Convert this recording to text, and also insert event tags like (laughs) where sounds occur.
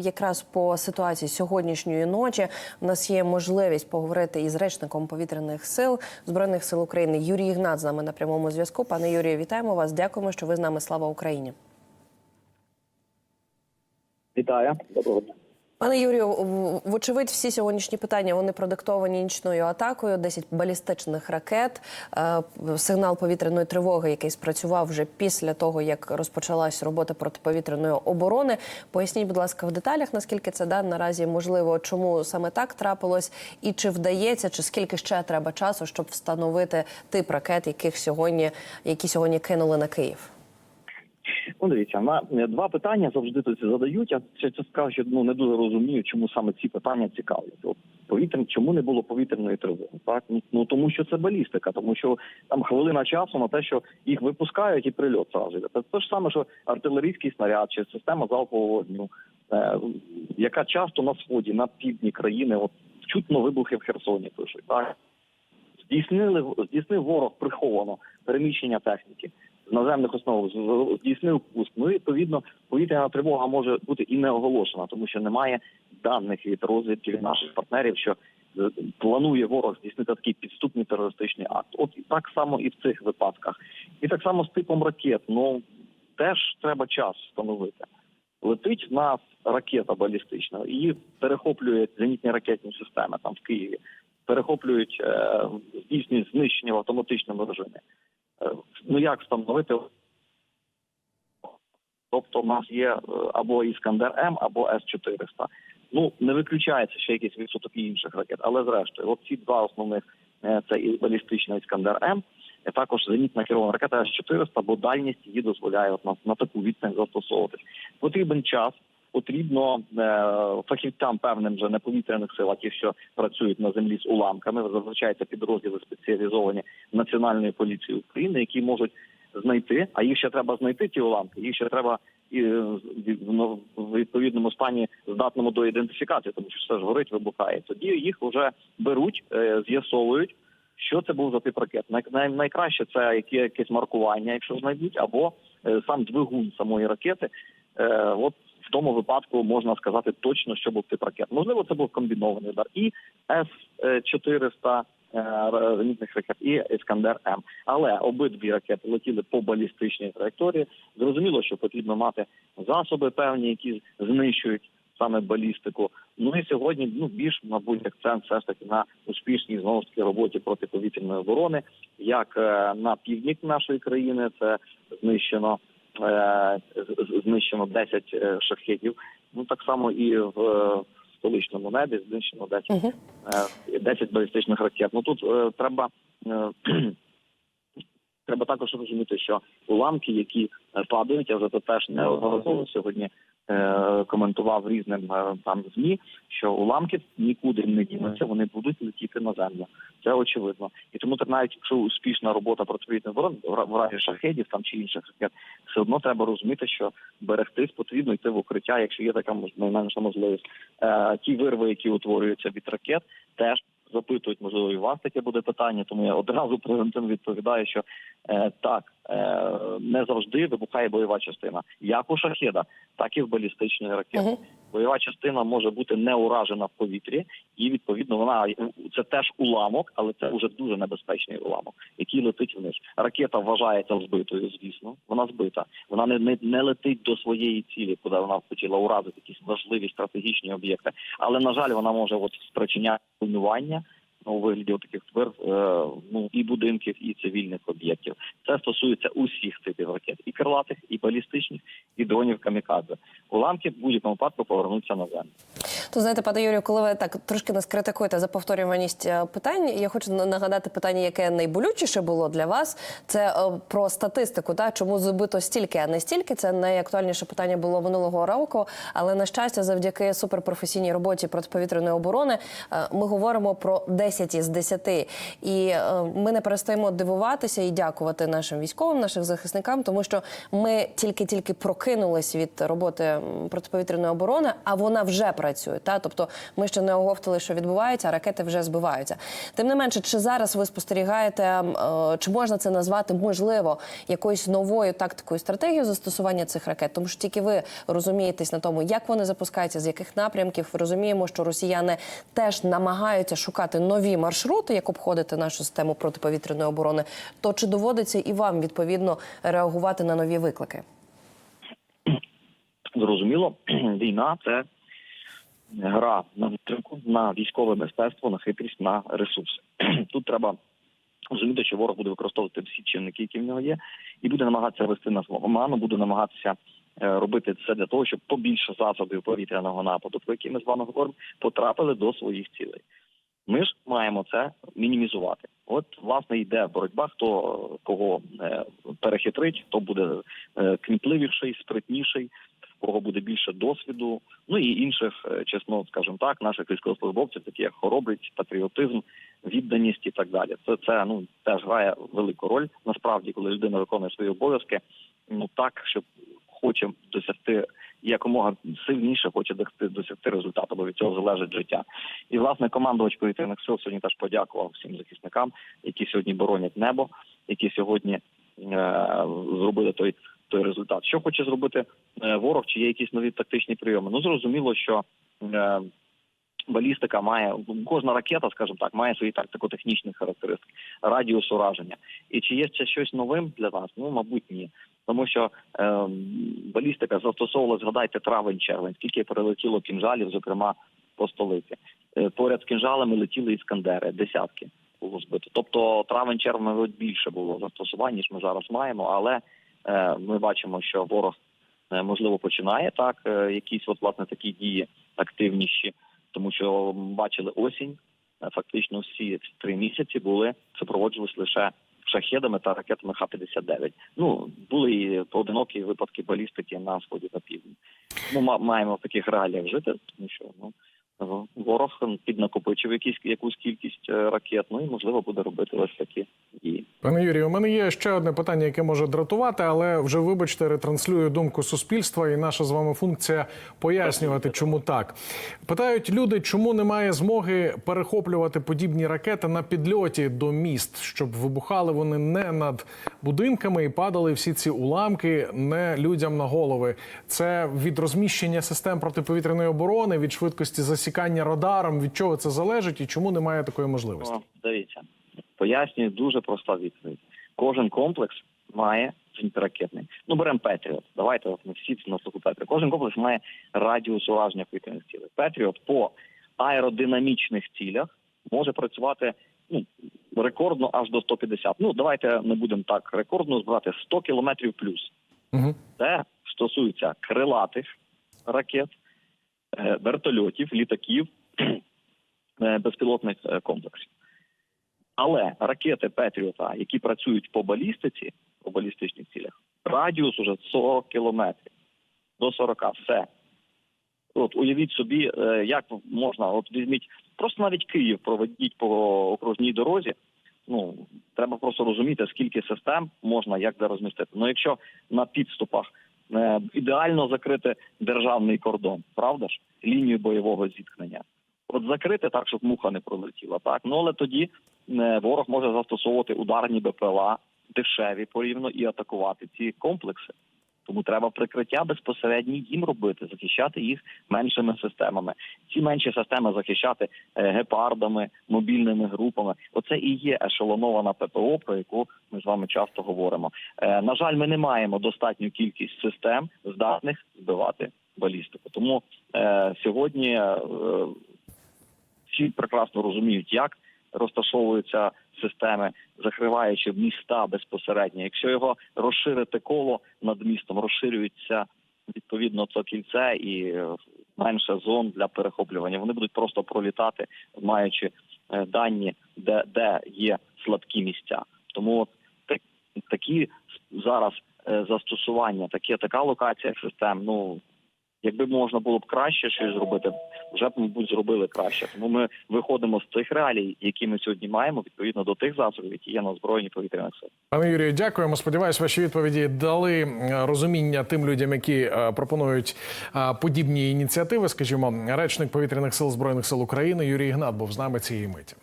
якраз по ситуації сьогоднішньої ночі у нас є можливість поговорити із речником повітряних сил збройних сил України Юрій Ігнат з нами на прямому зв'язку. Пане Юрію, вітаємо вас. Дякуємо, що ви з нами. Слава Україні. Вітаю, доброго дня. Пане Юрію, вочевидь, всі сьогоднішні питання вони продиктовані нічною атакою. 10 балістичних ракет, е, сигнал повітряної тривоги, який спрацював вже після того, як розпочалась робота протиповітряної оборони. Поясніть, будь ласка, в деталях, наскільки це да, наразі можливо, чому саме так трапилось, і чи вдається, чи скільки ще треба часу, щоб встановити тип ракет, яких сьогодні, які сьогодні кинули на Київ. Ну, дивіться, на е, два питання завжди тут задають. Я чесно скажу, що ну не дуже розумію, чому саме ці питання цікавлять. От повітря, чому не було повітряної тривоги? Так ну, ну тому, що це балістика, тому що там хвилина часу на те, що їх випускають, і прильот зразу. Це те ж саме, що артилерійський снаряд чи система залпового вогню, е, яка часто на сході, на півдні країни, от чутно вибухи в Херсоні пишуть. Так здійснили здійснив ворог приховано переміщення техніки наземних основ, здійснив пуск. Ну і відповідно повітряна тривога може бути і не оголошена, тому що немає даних від розвідки від наших партнерів, що планує ворог здійснити такий підступний терористичний акт. От і так само і в цих випадках, і так само з типом ракет. Ну теж треба час встановити. Летить в нас ракета балістична, її перехоплюють зенітні ракетні системи там в Києві, перехоплюють е, здійснюють знищення в автоматичному режимі. Е, ну як встановити? Тобто, в нас є е, або Іскандер М, або С 400 Ну не виключається ще якийсь відсоток інших ракет, але зрештою, от ці два основних е, це і балістична Іскандер М, також зенітна керована ракета С 400 бо дальність її дозволяє от на, на таку відстань застосовуватись. Потрібен час. Потрібно е, фахівцям певним вже неповітряних сил, а ті, що працюють на землі з уламками, це підрозділи спеціалізовані Національної поліції України, які можуть знайти, а їх ще треба знайти ті уламки. Їх ще треба і е, в- ну, відповідному стані здатному до ідентифікації, тому що все ж горить, вибухає. Тоді їх вже беруть, е, з'ясовують. Що це був за тип ракет? Най, най, найкраще це які, якесь маркування, якщо знайдуть, або сам двигун самої ракети. От в тому випадку можна сказати точно, що був тип ракет. Можливо, це був комбінований удар і С 400 зенітних ракет і Іскандер М. Але обидві ракети летіли по балістичній траєкторії. Зрозуміло, що потрібно мати засоби певні, які знищують саме балістику. Ну і сьогодні ну більш мабуть акцент все ж таки на успішній знову ж таки роботі протиповітряної оборони, як е, на півдні нашої країни це знищено. Е, Знищено 10 е, шахетів. Ну так само і в столичному небі знищено 10 Угу. е, 10 балістичних ракет. Ну тут е, треба (clears throat) треба також розуміти, що уламки, які падають, я вже це теж неодноразово сьогодні коментував різним е, там змі, що уламки нікуди не дінуться, вони будуть летіти на землю. Це очевидно. І тому навіть якщо успішна робота протиповітряної оборони в разі шахедів там чи інших ракет, все одно треба розуміти, що берегтись потрібно йти в укриття, якщо є така найменша можливість. Е, ті вирви, які утворюються від ракет, теж запитують, можливо, і у вас таке буде питання, тому я одразу (laughs) превентивно відповідаю, що е, так е, не завжди вибухає бойова частина, як у шахеда, так і в балістичної ракети. Угу. Бойова частина може бути не уражена в повітрі, і відповідно вона це теж уламок, але це вже дуже небезпечний уламок, який летить вниз. Ракета вважається збитою, звісно, вона збита. Вона не, не, не летить до своєї цілі, куди вона хотіла уразити якісь важливі стратегічні об'єкти. Але на жаль, вона може от спричиняти руйнування у вигляді таких твер е, ну і будинків, і цивільних об'єктів. Це стосується усіх типів ракет, і крилатих, і балістичних, і дронів камікадзе. Уламки в будь-якому випадку повернуться на землю. То знаєте, пане Юрію, коли ви так трошки нас критикуєте за повторюваність е, питань, я хочу нагадати питання, яке найболючіше було для вас. Це е, про статистику. Та чому збито стільки, а не стільки. Це найактуальніше питання було минулого року. Але на щастя, завдяки суперпрофесійній роботі протиповітряної оборони, е, ми говоримо про 10 із 10. І ми не перестаємо дивуватися і дякувати нашим військовим, нашим захисникам, тому що ми тільки-тільки прокинулись від роботи протиповітряної оборони, а вона вже працює. Працюють. Та тобто ми ще не оговтали, що відбувається, а ракети вже збиваються. Тим не менше, чи зараз ви спостерігаєте, е, чи можна це назвати можливо якоюсь новою тактикою стратегією застосування цих ракет? Тому що тільки ви розумієтесь на тому, як вони запускаються, з яких напрямків розуміємо, що росіяни теж намагаються шукати нові маршрути, як обходити нашу систему протиповітряної оборони. То чи доводиться і вам відповідно реагувати на нові виклики? Зрозуміло, (clears throat) війна це гра на витримку, на військове мистецтво, на хитрість, на ресурси. Тут треба розуміти, що ворог буде використовувати всі чинники, які в нього є, і буде намагатися вести на свого ману, буде намагатися робити це для того, щоб побільше засобів повітряного нападу, про які ми з вами говоримо, потрапили до своїх цілей. Ми ж маємо це мінімізувати. От власне йде боротьба, хто кого перехитрить, хто буде кмітливіший, спритніший, в кого буде більше досвіду. Ну і інших, е, чесно, скажімо так, наших військовослужбовців, такі як хоробрість, патріотизм, відданість і так далі. Це це ну теж грає велику роль. Насправді, коли людина виконує свої обов'язки, ну так, щоб хоче досягти якомога сильніше, хоче досягти досягти результату, бо від цього залежить життя. І власне командувач повітряних сил сьогодні теж подякував всім захисникам, які сьогодні боронять небо, які сьогодні е, зробили той той результат. Що хоче зробити е, ворог? Чи є якісь нові тактичні прийоми? Ну зрозуміло, що е, балістика має кожна ракета, скажімо так, має свої тактико-технічні характеристики, радіус ураження. І чи є це щось новим для нас? Ну мабуть, ні. Тому що е, балістика застосовувала, згадайте, травень-червень, скільки прилетіло кінжалів, зокрема по столиці. Е, поряд з кінжалами летіли іскандери, десятки було збито. Тобто травень-червень більше було застосувань, ніж ми зараз маємо, але ми бачимо, що ворог е, можливо починає так, е, якісь от власне такі дії активніші, тому що бачили осінь. е, Фактично всі три місяці були супроводжувалися лише шахедами та ракетами Х-59. Ну були і поодинокі випадки балістики на сході та півдні. Ма- маємо в таких реаліях жити, тому що ну ворог піднакопичив якісь якусь кількість е, ракет. Ну і можливо буде робити ось такі. Пане Юрію, у мене є ще одне питання, яке може дратувати, але вже вибачте, ретранслюю думку суспільства, і наша з вами функція пояснювати, чому так. Питають люди, чому немає змоги перехоплювати подібні ракети на підльоті до міст, щоб вибухали вони не над будинками і падали всі ці уламки не людям на голови. Це від розміщення систем протиповітряної оборони, від швидкості засікання радаром. Від чого це залежить і чому немає такої можливості? О, дивіться, пояснюю дуже проста відповідь. Кожен комплекс має зенітно-ракетний. Ну беремо Петріот. Давайте от ми всі на слуху Петріот. Кожен комплекс має радіус ураження повітряних цілей. Петріот по аеродинамічних цілях може працювати ну рекордно аж до 150. Ну давайте не будемо так рекордно збирати 100 кілометрів плюс. Угу. Це стосується крилатих ракет, е, вертольотів, літаків, (clears throat) е, безпілотних е, комплексів. Але ракети Петріота, які працюють по балістиці, по балістичних цілях, радіус уже 40 кілометрів до 40. Все. От уявіть собі, е, як можна, от візьміть, просто навіть Київ проведіть по окружній дорозі. Ну треба просто розуміти, скільки систем можна як де розмістити. Ну якщо на підступах е, ідеально закрити державний кордон, правда ж, лінію бойового зіткнення. От закрити так, щоб муха не пролетіла, так ну але тоді е, ворог може застосовувати ударні БПЛА дешеві порівняно і атакувати ці комплекси. Тому треба прикриття безпосередньо їм робити, захищати їх меншими системами. Ці менші системи захищати е, гепардами, мобільними групами. Оце і є ешелонована ППО, про яку ми з вами часто говоримо. Е, на жаль, ми не маємо достатню кількість систем, здатних збивати балістику. Тому сьогодні всі прекрасно розуміють, як розташовуються системи, закриваючи міста безпосередньо. Якщо його розширити коло над містом, розширюється відповідно це кільце і е, менше зон для перехоплювання. Вони будуть просто пролітати, маючи е, дані, де, де є слабкі місця. Тому такі зараз е, застосування, такі така локація систем. Ну Якби можна було б краще щось зробити, вже б мабуть зробили краще. Тому ми виходимо з цих реалій, які ми сьогодні маємо, відповідно до тих засобів, які є на збройні повітряних сил. Пане Юрію, дякуємо. Сподіваюсь, ваші відповіді дали е, розуміння тим людям, які е, пропонують е, подібні ініціативи. Скажімо, речник повітряних сил збройних сил України Юрій Ігнат був з нами цієї миті.